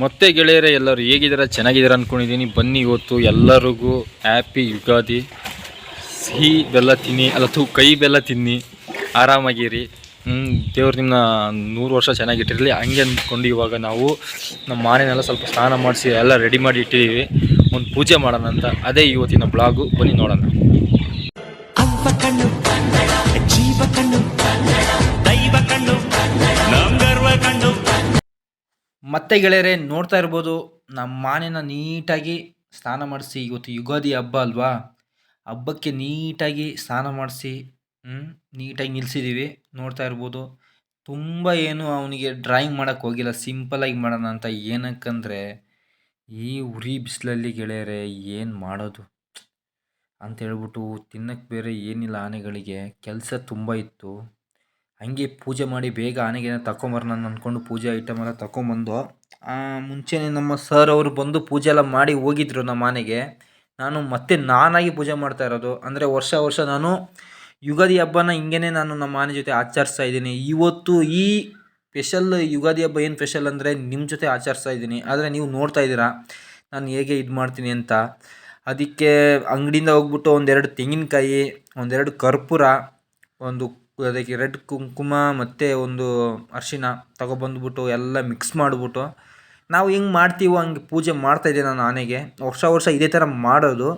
ಮತ್ತೆ ಗೆಳೆಯರೆ, ಎಲ್ಲರೂ ಹೇಗಿದ್ದೀರಾ? ಚೆನ್ನಾಗಿದ್ದೀರಾ ಅಂದ್ಕೊಂಡಿದ್ದೀನಿ ಬನ್ನಿ ಇವತ್ತು ಎಲ್ಲರಿಗೂ ಹ್ಯಾಪಿ ಯುಗಾದಿ. ಸಿಹಿ ಬೆಲ್ಲ ತಿನ್ನಿ, ಅಲ್ಲ ತೂ ಕೈ ಬೆಲ್ಲ ತಿನ್ನಿ. ಆರಾಮಾಗಿರಿ. ಹ್ಞೂ ದೇವ್ರು ನಿಮ್ಮನ್ನ ನೂರು ವರ್ಷ ಚೆನ್ನಾಗಿಟ್ಟಿರಲಿ ಹಂಗೆ ಅಂದ್ಕೊಂಡು ಇವಾಗ ನಾವು ನಮ್ಮ ಮನೆನೆಲ್ಲ ಸ್ವಲ್ಪ ಸ್ನಾನ ಮಾಡಿಸಿ ಎಲ್ಲ ರೆಡಿ ಮಾಡಿ ಇಟ್ಟಿದ್ದೀವಿ. ಒಂದು ಪೂಜೆ ಮಾಡೋಣ ಅಂತ. ಅದೇ ಇವತ್ತಿನ ಬ್ಲಾಗು ಬನ್ನಿ ನೋಡೋಣ. ಮತ್ತೆ ಗೆಳೆಯರೆ, ನೋಡ್ತಾ ಇರ್ಬೋದು, ನಮ್ಮ ಮಾನೆನ ನೀಟಾಗಿ ಸ್ನಾನ ಮಾಡಿಸಿ, ಇವತ್ತು ಯುಗಾದಿ ಹಬ್ಬ ಅಲ್ವಾ? ಹಬ್ಬಕ್ಕೆ ನೀಟಾಗಿ ಸ್ನಾನ ಮಾಡಿಸಿ ನೀಟಾಗಿ ನಿಲ್ಲಿಸಿದ್ದೀವಿ ನೋಡ್ತಾ ಇರ್ಬೋದು. ತುಂಬ ಏನು ಅವನಿಗೆ ಡ್ರಾಯಿಂಗ್ ಮಾಡೋಕ್ಕೆ ಹೋಗಿಲ್ಲ ಸಿಂಪಲಾಗಿ ಮಾಡೋಣ ಅಂತ ಏನಕ್ಕಂದರೆ, ಈ ಉರಿ ಬಿಸಿಲಲ್ಲಿ ಗೆಳೆಯರೆ, ಏನು ಮಾಡೋದು? ಅಂತ ಹೇಳ್ಬಿಟ್ಟು ತಿನ್ನಕ್ಕೆ ಬೇರೆ ಏನಿಲ್ಲ ಆನೆಗಳಿಗೆ. ಕೆಲಸ ತುಂಬ ಇತ್ತು. ಹಂಗೆ ಪೂಜೆ ಮಾಡಿ ಬೇಗ ಆನೆಗೆ ತಗೊಂಬರೋಣ ಅಂದ್ಕೊಂಡು ಪೂಜೆ ಐಟಮ್ ಎಲ್ಲ ತಗೊಂಬಂದು ಮುಂಚೆನೇ ನಮ್ಮ ಸರ್ ಅವರು ಬಂದು ಪೂಜೆ ಎಲ್ಲ ಮಾಡಿ ಹೋಗಿದ್ರು ನಮ್ಮ ಆನೆಗೆ. ನಾನು ಮತ್ತೆ ನಾನಾಗಿ ಪೂಜೆ ಮಾಡ್ತಾ ಇರೋದು. ಅಂದರೆ ವರ್ಷ ವರ್ಷ ನಾನು ಯುಗಾದಿ ಹಬ್ಬನ ಹಿಂಗೇ ನಾನು ನಮ್ಮ ಆನೆ ಜೊತೆ ಆಚರಿಸ್ತಾ ಇದ್ದೀನಿ. ಇವತ್ತು ಈ ಸ್ಪೆಷಲ್ ಯುಗಾದಿ ಹಬ್ಬ ಏನು ಸ್ಪೆಷಲ್ ಅಂದರೆ ನಿಮ್ಮ ಜೊತೆ ಆಚರಿಸ್ತಾ ಇದ್ದೀನಿ. ಆದರೆ ನೀವು ನೋಡ್ತಾ ಇದ್ದೀರಾ, ನಾನು ಹೇಗೆ ಇದು ಮಾಡ್ತೀನಿ ಅಂತ. ಅದಕ್ಕೆ ಅಂಗಡಿಯಿಂದ ಹೋಗ್ಬಿಟ್ಟು ಒಂದೆರಡು ತೆಂಗಿನಕಾಯಿ, ಒಂದೆರಡು ಕರ್ಪೂರ, ಒಂದು ಅದಕ್ಕೆ ರೆಡ್ ಕುಂಕುಮ ಮತ್ತು ಒಂದು ಅರಿಶಿನ ತಗೊಬಂದ್ಬಿಟ್ಟು ಎಲ್ಲ ಮಿಕ್ಸ್ ಮಾಡಿಬಿಟ್ಟು. ನಾವು ಹೆಂಗೆ ಮಾಡ್ತೀವೋ ಹಂಗೆ ಪೂಜೆ ಮಾಡ್ತಾಯಿದ್ದೆ ನಾನು ಆನೆಗೆ. ವರ್ಷ ವರ್ಷ ಇದೇ ಥರ ಮಾಡೋದು.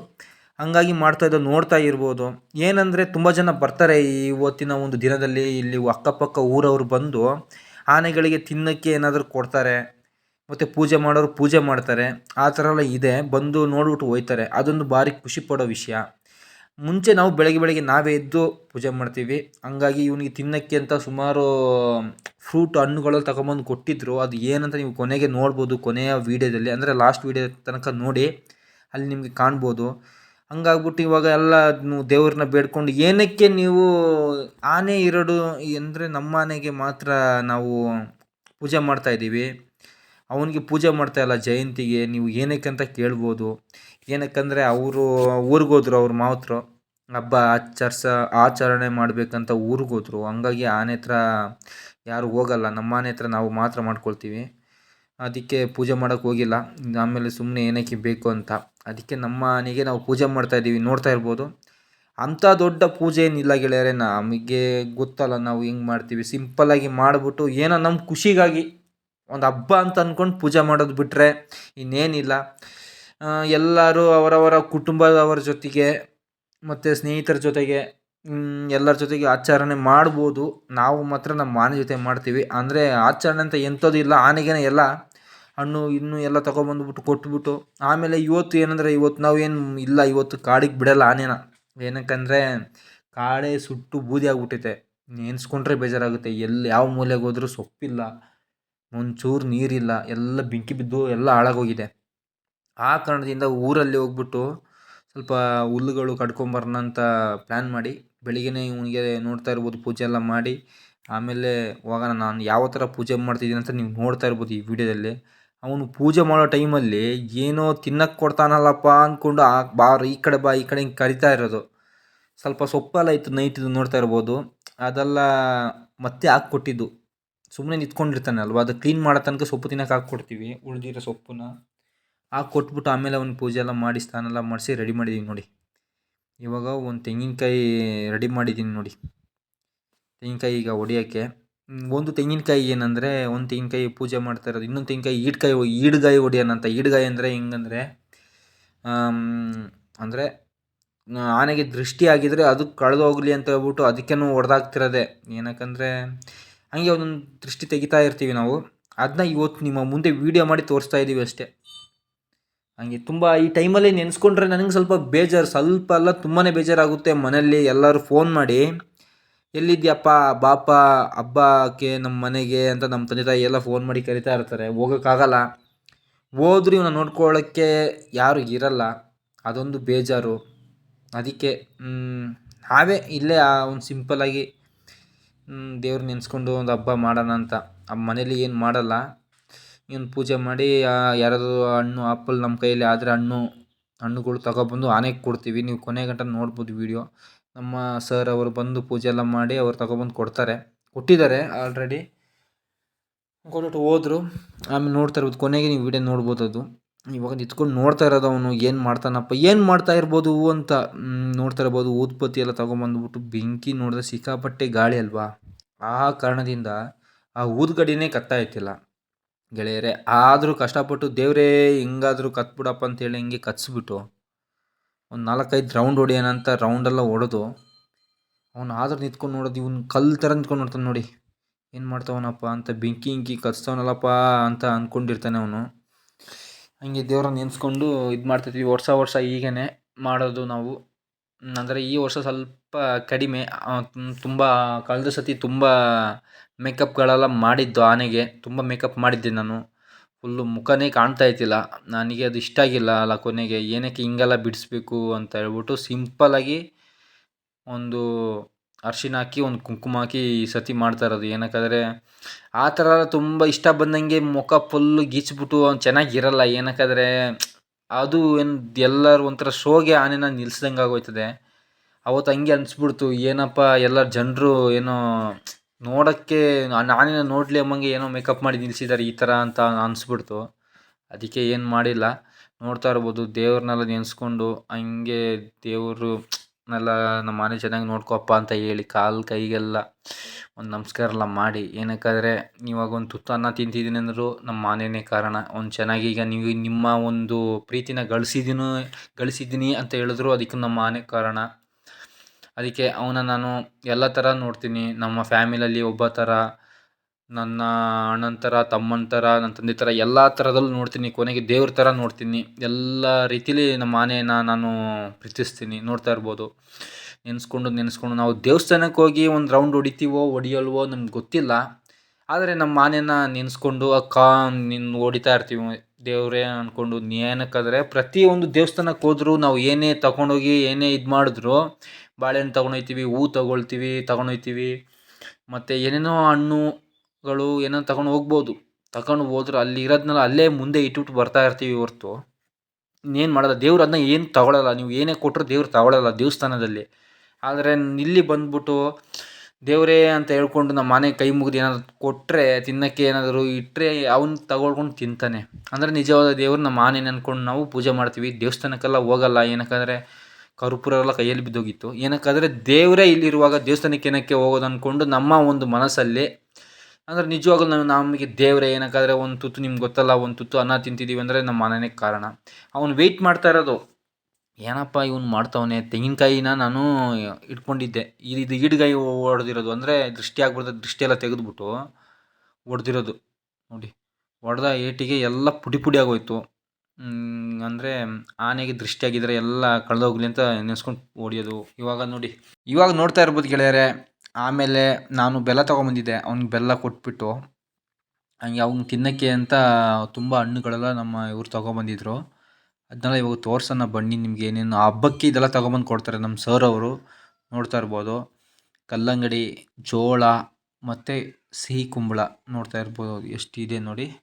ಹಂಗಾಗಿ ಮಾಡ್ತಾಯಿದ್ದು ನೋಡ್ತಾ ಇರ್ಬೋದು. ಏನಂದರೆ ತುಂಬ ಜನ ಬರ್ತಾರೆ ಇವತ್ತಿನ ಒಂದು ದಿನದಲ್ಲಿ ಇಲ್ಲಿ ಅಕ್ಕಪಕ್ಕ ಊರವರು ಬಂದು ಆನೆಗಳಿಗೆ ತಿನ್ನೋಕ್ಕೆ ಏನಾದರೂ ಕೊಡ್ತಾರೆ, ಮತ್ತು ಪೂಜೆ ಮಾಡೋರು ಪೂಜೆ ಮಾಡ್ತಾರೆ. ಆ ಥರ ಎಲ್ಲ ಇದೆ. ಬಂದು ನೋಡ್ಬಿಟ್ಟು ಹೋಯ್ತಾರೆ ಅದೊಂದು ಭಾರಿ ಖುಷಿ ಪಡೋ ವಿಷಯ. ಮುಂಚೆ ನಾವು ಬೆಳಗ್ಗೆ ಬೆಳಗ್ಗೆ ನಾವೇ ಎದ್ದು ಪೂಜೆ ಮಾಡ್ತೀವಿ. ಹಂಗಾಗಿ ಇವನಿಗೆ ತಿನ್ನೋಕ್ಕೆ ಅಂತ ಸುಮಾರು ಫ್ರೂಟ್ ಹಣ್ಣುಗಳು ತಗೊಂಬಂದು ಕೊಟ್ಟಿದ್ದರು ಅದು ಏನಂತ ನೀವು ಕೊನೆಗೆ ನೋಡ್ಬೋದು, ಕೊನೆಯ ವೀಡಿಯೋದಲ್ಲಿ. ಅಂದರೆ ಲಾಸ್ಟ್ ವೀಡಿಯೋ ತನಕ ನೋಡಿ ಅಲ್ಲಿ ನಿಮಗೆ ಕಾಣ್ಬೋದು. ಹಂಗಾಗ್ಬಿಟ್ಟು ಇವಾಗ ಎಲ್ಲ ದೇವ್ರನ್ನ ಬೇಡ್ಕೊಂಡು ಏನಕ್ಕೆ ನೀವು ಆನೆ ಇರೋದು ಅಂದರೆ ನಮ್ಮ ಆನೆಗೆ ಮಾತ್ರ ನಾವು ಪೂಜೆ ಮಾಡ್ತಾ ಇದ್ದೀವಿ. ಅವನಿಗೆ ಪೂಜೆ ಮಾಡ್ತಾ ಇಲ್ಲ ಜಯಂತಿಗೆ, ನೀವು ಏನಕ್ಕೆ ಅಂತ ಕೇಳ್ಬೋದು. ಏನಕ್ಕಂದರೆ ಅವರು ಊರಿಗೋದ್ರು ಅವ್ರ ಮಾವತರು. ಹಬ್ಬ ಆಚರ್ಸ, ಆಚರಣೆ ಮಾಡಬೇಕಂತ ಊರಿಗೋದ್ರು ಹಂಗಾಗಿ ಆನೆ ಹತ್ರ ಯಾರು ಹೋಗಲ್ಲ. ನಮ್ಮ ಆನೆ ಹತ್ರ ನಾವು ಮಾತ್ರ ಮಾಡ್ಕೊಳ್ತೀವಿ. ಅದಕ್ಕೆ ಪೂಜೆ ಮಾಡೋಕ್ಕೆ ಹೋಗಿಲ್ಲ. ಆಮೇಲೆ ಸುಮ್ಮನೆ ಏನಕ್ಕೆ ಬೇಕು ಅಂತ. ಅದಕ್ಕೆ ನಮ್ಮ ಆನೆಗೆ ನಾವು ಪೂಜೆ ಮಾಡ್ತಾ ಇದ್ದೀವಿ. ನೋಡ್ತಾ ಇರ್ಬೋದು. ಅಂಥ ದೊಡ್ಡ ಪೂಜೆ ಏನಿಲ್ಲ ಗೆಳೆಯರೆ, ನಮಗೆ ಗೊತ್ತಲ್ಲ ನಾವು ಹೆಂಗೆ ಮಾಡ್ತೀವಿ. ಸಿಂಪಲ್ಲಾಗಿ ಮಾಡಿಬಿಟ್ಟು ಏನೋ ನಮ್ಮ ಖುಷಿಗಾಗಿ ಒಂದು ಹಬ್ಬ ಅಂತ ಅಂದ್ಕೊಂಡು ಪೂಜೆ ಮಾಡೋದು ಬಿಟ್ಟರೆ ಇನ್ನೇನಿಲ್ಲ. ಎಲ್ಲರೂ ಅವರವರ ಕುಟುಂಬದವರ ಜೊತೆಗೆ, ಮತ್ತು ಸ್ನೇಹಿತರ ಜೊತೆಗೆ ಎಲ್ಲರ ಜೊತೆಗೆ ಆಚರಣೆ ಮಾಡ್ಬೋದು. ನಾವು ಮಾತ್ರ ನಮ್ಮ ಆನೆ ಜೊತೆ ಮಾಡ್ತೀವಿ. ಅಂದರೆ ಆಚರಣೆ ಅಂತ ಎಂಥದ್ದು ಇಲ್ಲ. ಆನೆಗೇನೆ ಎಲ್ಲ ಹಣ್ಣು, ಇನ್ನು ಎಲ್ಲ ತೊಗೊಬಂದ್ಬಿಟ್ಟು ಕೊಟ್ಬಿಟ್ಟು, ಆಮೇಲೆ ಇವತ್ತು ಏನಂದರೆ ಇವತ್ತು ನಾವೇನು ಇಲ್ಲ. ಇವತ್ತು ಕಾಡಿಗೆ ಬಿಡಲ್ಲ ಆನೆನ. ಏನಕ್ಕಂದರೆ ಕಾಡೇ ಸುಟ್ಟು ಬೂದಿ ಆಗ್ಬಿಟ್ಟೈತೆ ನೆನೆಸ್ಕೊಂಡ್ರೆ ಬೇಜಾರಾಗುತ್ತೆ. ಎಲ್ಲಿ ಯಾವ ಮೂಲೆಗೆ ಹೋದರೂ ಸೊಪ್ಪಿಲ್ಲ. ಒಂಚೂರು ನೀರಿಲ್ಲ, ಎಲ್ಲ ಬೆಂಕಿ ಬಿದ್ದು ಎಲ್ಲ ಹಾಳಾಗೋಗಿದೆ. ಆ ಕಾರಣದಿಂದ ಊರಲ್ಲಿ ಹೋಗ್ಬಿಟ್ಟು ಸ್ವಲ್ಪ ಹುಲ್ಲುಗಳು ಕಡ್ಕೊಂಬರೋಣ ಅಂತ ಪ್ಲ್ಯಾನ್ ಮಾಡಿ, ಬೆಳಿಗ್ಗೆನೇ ಇವನಿಗೆ ನೋಡ್ತಾ ಇರ್ಬೋದು, ಪೂಜೆ ಎಲ್ಲ ಮಾಡಿ. ಆಮೇಲೆ ಹೋಗೋಣ, ನಾನು ಯಾವ ಥರ ಪೂಜೆ ಮಾಡ್ತಿದ್ದೀನಿ ಅಂತ ನೀವು ನೋಡ್ತಾ ಇರ್ಬೋದು ಈ ವಿಡಿಯೋದಲ್ಲಿ. ಅವನು ಪೂಜೆ ಮಾಡೋ ಟೈಮಲ್ಲಿ ಏನೋ ತಿನ್ನಕ್ಕೆ ಕೊಡ್ತಾನಲ್ಲಪ್ಪ ಅಂದ್ಕೊಂಡು ಆ ಬಾ ಈ ಕಡೆ ಬಾ, ಈ ಕಡೆ ಹಿಂಗೆ ಕರಿತಾ ಇರೋದು. ಸ್ವಲ್ಪ ಸೊಪ್ಪೆಲ್ಲ ಇತ್ತು ನೈಟಿದು ನೋಡ್ತಾ ಇರ್ಬೋದು. ಅದೆಲ್ಲ ಮತ್ತೆ ಹಾಕ್ಕೊಟ್ಟಿದ್ದು. ಸುಮ್ಮನೆ ನಿಂತ್ಕೊಂಡಿರ್ತಾನೆ ಅಲ್ವಾ? ಅದು ಕ್ಲೀನ್ ಮಾಡೋ ತನಕ ಸೊಪ್ಪು ತಿನ್ನಕ್ಕೆ ಹಾಕ್ಕೊಡ್ತೀವಿ. ಉಳಿದಿರೋ ಸೊಪ್ಪನ್ನ ಹಾಕಿ ಕೊಟ್ಬಿಟ್ಟು ಆಮೇಲೆ ಅವ್ನಿಗೆ ಪೂಜೆ ಎಲ್ಲ ಮಾಡಿ ಸ್ನಾನ ಎಲ್ಲ ಮಾಡಿಸಿ ರೆಡಿ ಮಾಡಿದ್ದೀನಿ ನೋಡಿ. ಇವಾಗ ಒಂದು ತೆಂಗಿನಕಾಯಿ ರೆಡಿ ಮಾಡಿದ್ದೀನಿ ನೋಡಿ. ತೆಂಗಿನಕಾಯಿ ಈಗ ಹೊಡಿಯೋಕ್ಕೆ ಒಂದು ತೆಂಗಿನಕಾಯಿ ಏನಂದರೆ, ಒಂದು ತೆಂಗಿನಕಾಯಿ ಪೂಜೆ ಮಾಡ್ತಾ ಇರೋದು, ಇನ್ನೊಂದು ತೆಂಗಿನಕಾಯಿ ಈಡ್ಕಾಯಿ ಈಡ್ಗಾಯಿ ಹೊಡಿಯೋಣ ಅಂತ. ಈಡ್ಗಾಯಿ ಅಂದರೆ ಹೆಂಗಂದರೆ ಅಂದರೆ ಆನೆಗೆ ದೃಷ್ಟಿ ಆಗಿದರೆ ಅದು ಕಳೆದು ಹೋಗಲಿ ಅಂತ ಹೇಳ್ಬಿಟ್ಟು ಅದಕ್ಕೇನು ಹೊಡೆದಾಗ್ತಿರೋದೆ ಏನಕ್ಕಂದರೆ ಹಂಗೆ ಒಂದೊಂದು ದೃಷ್ಟಿ ತೆಗಿತಾ ಇರ್ತೀವಿ ನಾವು. ಅದನ್ನ ಇವತ್ತು ನಿಮ್ಮ ಮುಂದೆ ವೀಡಿಯೋ ಮಾಡಿ ತೋರಿಸ್ತಾ ಇದ್ದೀವಿ ಅಷ್ಟೇ. ಹಂಗೆ ತುಂಬ ಈ ಟೈಮಲ್ಲಿ ನೆನೆಸ್ಕೊಂಡ್ರೆ ನನಗೆ ಸ್ವಲ್ಪ ಬೇಜಾರು. ಸ್ವಲ್ಪ ಅಲ್ಲ ತುಂಬಾ ಬೇಜಾರಾಗುತ್ತೆ ಮನೆಯಲ್ಲಿ ಎಲ್ಲರೂ ಫೋನ್ ಮಾಡಿ, ಎಲ್ಲಿದ್ಯಪ್ಪ, ಬಾಪ ಹಬ್ಬಕ್ಕೆ ನಮ್ಮ ಮನೆಗೆ ಅಂತ ನಮ್ಮ ತಂದೆ ತಾಯಿ ಎಲ್ಲ ಫೋನ್ ಮಾಡಿ ಕರಿತಾ ಇರ್ತಾರೆ. ಹೋಗೋಕ್ಕಾಗಲ್ಲ ಹೋದ್ರೂ ಇವನ್ನ ನೋಡ್ಕೊಳ್ಳೋಕ್ಕೆ ಯಾರು ಇರಲ್ಲ. ಅದೊಂದು ಬೇಜಾರು. ಅದಕ್ಕೆ ನಾವೇ ಇಲ್ಲೇ ಒಂದು ಸಿಂಪಲ್ಲಾಗಿ ದೇವ್ರ ನೆನೆಸ್ಕೊಂಡು ಒಂದು ಹಬ್ಬ ಮಾಡೋಣ ಅಂತ. ಆ ಮನೇಲಿ ಏನು ಮಾಡಲ್ಲ. ಏನು ಪೂಜೆ ಮಾಡಿ ಯಾರಾದರೂ ಹಣ್ಣು, ಆಪಲ್ ನಮ್ಮ ಕೈಯಲ್ಲಿ ಆದರೆ ಹಣ್ಣು, ಹಣ್ಣುಗಳು ತಗೊಬಂದು ಆನೆಗೆ ಕೊಡ್ತೀವಿ. ನೀವು ಕೊನೆ ಗಂಟ ನೋಡ್ಬೋದು ವೀಡಿಯೋ ನಮ್ಮ ಸರ್ ಅವರು ಬಂದು ಪೂಜೆ ಎಲ್ಲ ಮಾಡಿ ಅವ್ರು ತಗೊಬಂದು ಕೊಡ್ತಾರೆ. ಕೊಟ್ಟಿದ್ದಾರೆ ಆಲ್ರೆಡಿ ಹೋದ್ರು. ಆಮೇಲೆ ನೋಡ್ತಾ ಇರ್ಬೋದು. ಕೊನೆಗೆ ನೀವು ವಿಡಿಯೋ ನೋಡ್ಬೋದು ಅದು. ಇವಾಗ ನಿಂತ್ಕೊಂಡು ನೋಡ್ತಾ ಇರೋದು ಅವನು, ಏನು ಮಾಡ್ತಾನಪ್ಪ, ಏನು ಮಾಡ್ತಾ ಇರ್ಬೋದು ಅಂತ ನೋಡ್ತಾ ಇರ್ಬೋದು. ಉತ್ಪತ್ತಿ ಎಲ್ಲ ತೊಗೊಂಬಂದ್ಬಿಟ್ಟು ಬೆಂಕಿ ನೋಡಿದ್ರೆ ಸಿಕ್ಕಾಪಟ್ಟೆ ಗಾಳಿ ಅಲ್ವಾ? ಆ ಕಾರಣದಿಂದ ಆ ಊದ್ಗಡಿನೇ ಕತ್ತಾಯ್ತಿಲ್ಲ ಗೆಳೆಯರೆ, ಆದರೂ ಕಷ್ಟಪಟ್ಟು ದೇವರೇ, ಹೆಂಗಾದರೂ ಕತ್ಬಿಡಪ್ಪ ಅಂತೇಳಿ ಹಿಂಗೆ ಕತ್ಸ್ಬಿಟ್ಟು ಒಂದು ನಾಲ್ಕೈದು ರೌಂಡ್ ಹೊಡಿಯೋಣಂತ ರೌಂಡೆಲ್ಲ ಹೊಡೆದು ಅವನು ಆದರೂ ನಿಂತ್ಕೊಂಡು ನೋಡೋದು, ಇವ್ನು ಕಲ್ಲು ಥರ ನಿಂತ್ಕೊಂಡು ನೋಡ್ತಾನೆ ನೋಡಿ. ಏನು ಮಾಡ್ತಾವನಪ್ಪ ಅಂತ ಬೆಂಕಿ, ಹಿಂಕಿ ಕತ್ಸ್ತವನಲ್ಲಪ್ಪ ಅಂತ ಅಂದ್ಕೊಂಡಿರ್ತಾನೆ ಅವನು. ಹಂಗೆ ದೇವ್ರನ್ನ ನೆನೆಸ್ಕೊಂಡು ಇದು ಮಾಡ್ತಿದ್ವಿ. ವರ್ಷ ವರ್ಷ ಹೀಗೇ ಮಾಡೋದು ನಾವು. ಅಂದರೆ ಈ ವರ್ಷ ಸ್ವಲ್ಪ ಕಡಿಮೆ ತುಂಬ ಕಳೆದ ಸತಿ ತುಂಬ ಮೇಕಪ್ಗಳೆಲ್ಲ ಮಾಡಿದ್ದು ಆನೆಗೆ. ತುಂಬ ಮೇಕಪ್ ಮಾಡಿದ್ದೆ ನಾನು. ಫುಲ್ಲು ಮುಖನೇ ಕಾಣ್ತಾ ಇದ್ದಿಲ್ಲ. ನನಗೆ ಅದು ಇಷ್ಟ ಆಗಿಲ್ಲ ಅಲ್ಲ ಕೊನೆಗೆ. ಏನಕ್ಕೆ ಹಿಂಗೆಲ್ಲ ಬಿಡಿಸ್ಬೇಕು ಅಂತ ಹೇಳ್ಬಿಟ್ಟು ಸಿಂಪಲ್ಲಾಗಿ ಒಂದು ಅರಿಶಿನ ಹಾಕಿ, ಒಂದು ಕುಂಕುಮ ಹಾಕಿ ಸತಿ ಮಾಡ್ತಾ ಇರೋದು. ಏನಕ್ಕಾದ್ರೆ, ಆ ಥರ ತುಂಬ ಇಷ್ಟ ಬಂದಂಗೆ ಮುಖ ಫುಲ್ಲು ಗೀಚ್ಬಿಟ್ಟು ಅವ್ನು ಚೆನ್ನಾಗಿರಲ್ಲ ಏನಕ್ಕಾದ್ರೆ, ಅದು ಏನು ಎಲ್ಲರೂ ಒಂಥರ ಶೋಗೆ ಆನೆನ ನಿಲ್ಸ್ದಂಗೆ ಆಗೋಯ್ತದೆ. ಅವತ್ತು ಹಂಗೆ ಅನಿಸ್ಬಿಡ್ತು, ಏನಪ್ಪ ಎಲ್ಲ ಜನರು ಏನೋ ನೋಡೋಕ್ಕೆ ನಾನೇನೋ ನೋಡಲಿ ಅಮ್ಮಂಗೆ ಏನೋ ಮೇಕಪ್ ಮಾಡಿ ನಿಲ್ಲಿಸಿದ್ದಾರೆ ಈ ಥರ ಅಂತ ಅನಿಸ್ಬಿಡ್ತು. ಅದಕ್ಕೆ ಏನು ಮಾಡಿಲ್ಲ. ನೋಡ್ತಾ ಇರ್ಬೋದು, ದೇವ್ರನ್ನೆಲ್ಲ ನೆನೆಸ್ಕೊಂಡು ಹಂಗೆ ದೇವರು ನೆಲ್ಲ ನಮ್ಮ ಮನೆ ಚೆನ್ನಾಗಿ ನೋಡ್ಕೊಪ್ಪ ಅಂತ ಹೇಳಿ ಕಾಲು ಕೈಗೆಲ್ಲ ಒಂದು ನಮಸ್ಕಾರ ಎಲ್ಲ ಮಾಡಿ. ಏನಕ್ಕಾದರೆ ಇವಾಗ ಒಂದು ತುತ್ತು ಅನ್ನ ತಿಂತಿದ್ದೀನಿ ಅಂದರೂ ನಮ್ಮ ಮನೆಯೇ ಕಾರಣ. ಒಂದು ಚೆನ್ನಾಗಿ ಈಗ ನೀವು ನಿಮ್ಮ ಒಂದು ಪ್ರೀತಿನ ಗಳಿಸಿದೀನಿ, ಗಳಿಸಿದ್ದೀನಿ ಅಂತ ಹೇಳಿದ್ರು ಅದಕ್ಕೆ ನಮ್ಮ ಮನೆ ಕಾರಣ. ಅದಕ್ಕೆ ಅವನ್ನ ನಾನು ಎಲ್ಲ ಥರ ನೋಡ್ತೀನಿ. ನಮ್ಮ ಫ್ಯಾಮಿಲಲ್ಲಿ ಒಬ್ಬ ಥರ ನನ್ನ ಅಣ್ಣನ ಥರ ತಮ್ಮನ ಥರ ನನ್ನ ತಂದೆ ಥರ ಎಲ್ಲ ಥರದಲ್ಲೂ ನೋಡ್ತೀನಿ. ಕೊನೆಗೆ ದೇವ್ರ ಥರ ನೋಡ್ತೀನಿ. ಎಲ್ಲ ರೀತಿಲಿ ನಮ್ಮ ಆನೆನ ನಾನು ಪ್ರೀತಿಸ್ತೀನಿ. ನೋಡ್ತಾ ಇರ್ಬೋದು. ನೆನೆಸ್ಕೊಂಡು ನೆನೆಸ್ಕೊಂಡು ನಾವು ದೇವಸ್ಥಾನಕ್ಕೆ ಹೋಗಿ ಒಂದು ರೌಂಡ್ ಹೊಡಿತೀವೋ, ಹೊಡಿಯಲ್ವೋ ನಮ್ಗೆ ಗೊತ್ತಿಲ್ಲ. ಆದರೆ ನಮ್ಮ ಆನೆನ ನೆನೆಸ್ಕೊಂಡು ಕಾ ನಿನ್ನ ಹೊಡಿತಾ ಇರ್ತೀವಿ. ದೇವರೇ ಅಂದ್ಕೊಂಡು ಏನಕ್ಕಾದರೆ ಪ್ರತಿಯೊಂದು ದೇವಸ್ಥಾನಕ್ಕೆ ಹೋದರೂ ನಾವು ಏನೇ ತಗೊಂಡೋಗಿ, ಏನೇ ಇದು ಮಾಡಿದ್ರು, ಬಾಳೆಹಣ್ಣು ತೊಗೊಂಡೋಗ್ತೀವಿ ಹೂ ತಗೊಳ್ತೀವಿ ತಗೊಂಡೋಗ್ತೀವಿ ಮತ್ತು ಏನೇನೋ ಹಣ್ಣುಗಳು ಏನೋ ತಗೊಂಡು ಹೋಗ್ಬೋದು. ತಗೊಂಡು ಹೋದ್ರೆ ಅಲ್ಲಿ ಇರೋದ್ನೆಲ್ಲ ಅಲ್ಲೇ ಮುಂದೆ ಇಟ್ಬಿಟ್ಟು ಬರ್ತಾ ಇರ್ತೀವಿ ಹೊರತು. ಇನ್ನೇನು ಮಾಡೋಲ್ಲ. ದೇವ್ರು ಅದನ್ನ ಏನು ತಗೊಳ್ಳಲ್ಲ ನೀವು ಏನೇ ಕೊಟ್ಟರು ದೇವ್ರು ತಗೊಳ್ಳಲ್ಲ ದೇವಸ್ಥಾನದಲ್ಲಿ. ಆದರೆ ಇಲ್ಲಿ ಬಂದ್ಬಿಟ್ಟು ದೇವರೇ ಅಂತ ಹೇಳ್ಕೊಂಡು ನಮ್ಮ ಮನೆ ಕೈ ಮುಗಿದು ಏನಾದರೂ ಕೊಟ್ಟರೆ ತಿನ್ನೋಕ್ಕೆ ಏನಾದರೂ ಇಟ್ಟರೆ ಅವ್ನು ತಗೊಳ್ಕೊಂಡು ತಿಂತಾನೆ. ಅಂದರೆ ನಿಜವಾದ ದೇವ್ರು ನಮ್ಮ ಆನೆನ ಅಂದ್ಕೊಂಡು ನಾವು ಪೂಜೆ ಮಾಡ್ತೀವಿ. ದೇವಸ್ಥಾನಕ್ಕೆಲ್ಲ ಹೋಗಲ್ಲ. ಏನಕ್ಕಂದರೆ ಕರ್ಪೂರ ಎಲ್ಲ ಕೈಯಲ್ಲಿ ಬಿದ್ದೋಗಿತ್ತು. ಏನಕ್ಕಾದರೆ ದೇವರೇ ಇಲ್ಲಿರುವಾಗ ದೇವಸ್ಥಾನಕ್ಕೆ ಏನಕ್ಕೆ ಹೋಗೋದು ಅಂದ್ಕೊಂಡು ನಮ್ಮ ಒಂದು ಮನಸ್ಸಲ್ಲಿ ಅಂದರೆ ನಿಜವಾಗ್ಲೂ ನಾವು ನಮಗೆ ದೇವರೇ, ಏನಕ್ಕಾದರೆ ಒಂದು ತುತ್ತು ನಿಮ್ಗೆ ಗೊತ್ತಲ್ಲ, ಒಂದು ತುತ್ತು ಅನ್ನ ತಿಂತಿದ್ದೀವಿ ಅಂದರೆ ನಮ್ಮ ಮನೆನೇ ಕಾರಣ. ಅವನು ವೆಯ್ಟ್ ಮಾಡ್ತಾ ಇರೋದು. ಏನಪ್ಪ ಇವನು ಮಾಡ್ತಾವನೆ? ತೆಂಗಿನಕಾಯಿನ ನಾನು ಇಟ್ಕೊಂಡಿದ್ದೆ. ಇದು ಈಡ್ಗಾಯಿ ಹೊಡೆದಿರೋದು ಅಂದರೆ ದೃಷ್ಟಿ ಆಗ್ಬಿಡ್ದ ದೃಷ್ಟಿಯೆಲ್ಲ ತೆಗೆದುಬಿಟ್ಟು ಹೊಡೆದಿರೋದು ನೋಡಿ ಹೊಡೆದ ಏಟಿಗೆ ಎಲ್ಲ ಪುಡಿ ಪುಡಿ ಆಗೋಯ್ತು. ಅಂದರೆ ಆನೆಗೆ ದೃಷ್ಟಿಯಾಗಿದ್ದರೆ ಎಲ್ಲ ಕಳೆದೋಗ್ಲಿ ಅಂತ ನೆನೆಸ್ಕೊಂಡು ಓಡಿಯೋದು. ಇವಾಗ ನೋಡಿ, ಇವಾಗ ನೋಡ್ತಾ ಇರ್ಬೋದು ಗೆಳೆಯರೆ. ಆಮೇಲೆ ನಾನು ಬೆಲ್ಲ ತೊಗೊಂಬಂದಿದ್ದೆ. ಅವ್ನಿಗೆ ಬೆಲ್ಲ ಕೊಟ್ಬಿಟ್ಟು, ಹಂಗೆ ಅವ್ನು ತಿನ್ನೋಕ್ಕೆ ಅಂತ ತುಂಬ ಹಣ್ಣುಗಳೆಲ್ಲ ನಮ್ಮ ಇವ್ರು ತೊಗೊಂಬಂದಿದ್ರು. ಅದನ್ನೆಲ್ಲ ಇವಾಗ ತೋರ್ಸೋಣ ಬನ್ನಿ ನಿಮ್ಗೆ ಏನೇನು. ಹಬ್ಬಕ್ಕೆ ಇದೆಲ್ಲ ತೊಗೊಂಬಂದು ಕೊಡ್ತಾರೆ ನಮ್ಮ ಸರ್ ಅವರು. ನೋಡ್ತಾ ಇರ್ಬೋದು. ಕಲ್ಲಂಗಡಿ, ಜೋಳ ಮತ್ತು ಸಿಹಿ ಕುಂಬಳ ನೋಡ್ತಾ ಇರ್ಬೋದು. ಎಷ್ಟಿದೆ ನೋಡಿ.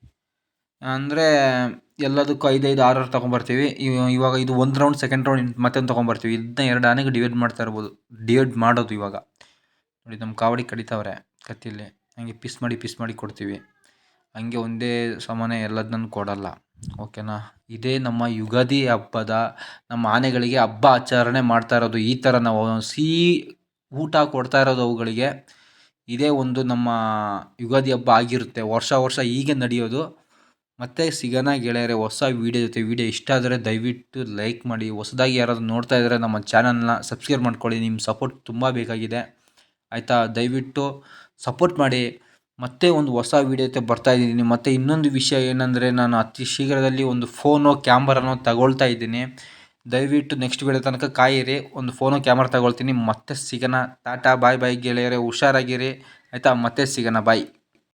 ಅಂದರೆ ಎಲ್ಲದಕ್ಕೂ ಐದೈದು ಆರು ಆರು ತೊಗೊಂಬರ್ತೀವಿ. ಇವ- ಇವಾಗ ಇದು ಒಂದು ರೌಂಡ್ ಸೆಕೆಂಡ್ ರೌಂಡ್ ಮತ್ತೊಂದು ತೊಗೊಂಬರ್ತೀವಿ. ಇದನ್ನ ಎರಡು ಆನೆಗೆ ಡಿವೈಡ್ ಮಾಡ್ತಾ ಇರ್ಬೋದು. ಡಿವೈಡ್ ಮಾಡೋದು ಇವಾಗ. ನೋಡಿ ನಮ್ಮ ಕಾವಡಿ ಕಡಿತಾವ್ರೆ ಕತ್ತಿಲಿ. ಹಂಗೆ ಪಿಸ್ ಮಾಡಿ ಪಿಸ್ ಮಾಡಿ ಕೊಡ್ತೀವಿ. ಹಂಗೆ ಒಂದೇ ಸಮಾನ ಎಲ್ಲದನ್ನೂ ಕೊಡಲ್ಲ. ಓಕೆನಾ ಇದೇ ನಮ್ಮ ಯುಗಾದಿ ಹಬ್ಬದ, ನಮ್ಮ ಆನೆಗಳಿಗೆ ಹಬ್ಬ ಆಚರಣೆ ಮಾಡ್ತಾ ಇರೋದು ಈ ಥರ ನಾವು ಸಿಹಿ ಊಟ ಕೊಡ್ತಾ ಇರೋದು ಅವುಗಳಿಗೆ. ಇದೇ ಒಂದು ನಮ್ಮ ಯುಗಾದಿ ಹಬ್ಬ ಆಗಿರುತ್ತೆ. ವರ್ಷ ವರ್ಷ ಹೀಗೆ ನಡೆಯೋದು. ಮತ್ತೆ ಸಿಗೋಣ ಗೆಳೆಯರೆ, ಹೊಸ ವೀಡಿಯೋ ಜೊತೆ ವೀಡಿಯೋ ಇಷ್ಟ ಆದರೆ ದಯವಿಟ್ಟು ಲೈಕ್ ಮಾಡಿ. ಹೊಸದಾಗಿ ಯಾರಾದರೂ ನೋಡ್ತಾ ಇದ್ದರೆ ನಮ್ಮ ಚಾನಲ್ನ ಸಬ್ಸ್ಕ್ರೈಬ್ ಮಾಡ್ಕೊಳ್ಳಿ. ನಿಮ್ಮ ಸಪೋರ್ಟ್ ತುಂಬ ಬೇಕಾಗಿದೆ. ಆಯಿತಾ? ದಯವಿಟ್ಟು ಸಪೋರ್ಟ್ ಮಾಡಿ. ಮತ್ತೆ ಒಂದು ಹೊಸ ವೀಡಿಯೋ ಜೊತೆ ಬರ್ತಾ ಇದ್ದೀನಿ. ಮತ್ತು ಇನ್ನೊಂದು ವಿಷಯ ಏನಂದರೆ ನಾನು ಅತಿ ಶೀಘ್ರದಲ್ಲಿ ಒಂದು ಫೋನೋ ಕ್ಯಾಮ್ರಾನೋ ತಗೊಳ್ತಾ ಇದ್ದೀನಿ. ದಯವಿಟ್ಟು ನೆಕ್ಸ್ಟ್ ವೀಡಿಯೋ ತನಕ ಕಾಯಿರಿ. ಒಂದು ಫೋನೋ ಕ್ಯಾಮ್ರ ತಗೊಳ್ತೀನಿ. ಮತ್ತೆ ಸಿಗೋಣ. ಟಾಟಾ ಬಾಯ್ ಬಾಯ್ ಗೆಳೆಯರೆ, ಹುಷಾರಾಗಿರಿ. ಆಯಿತಾ? ಮತ್ತೆ ಸಿಗೋಣ. ಬಾಯ್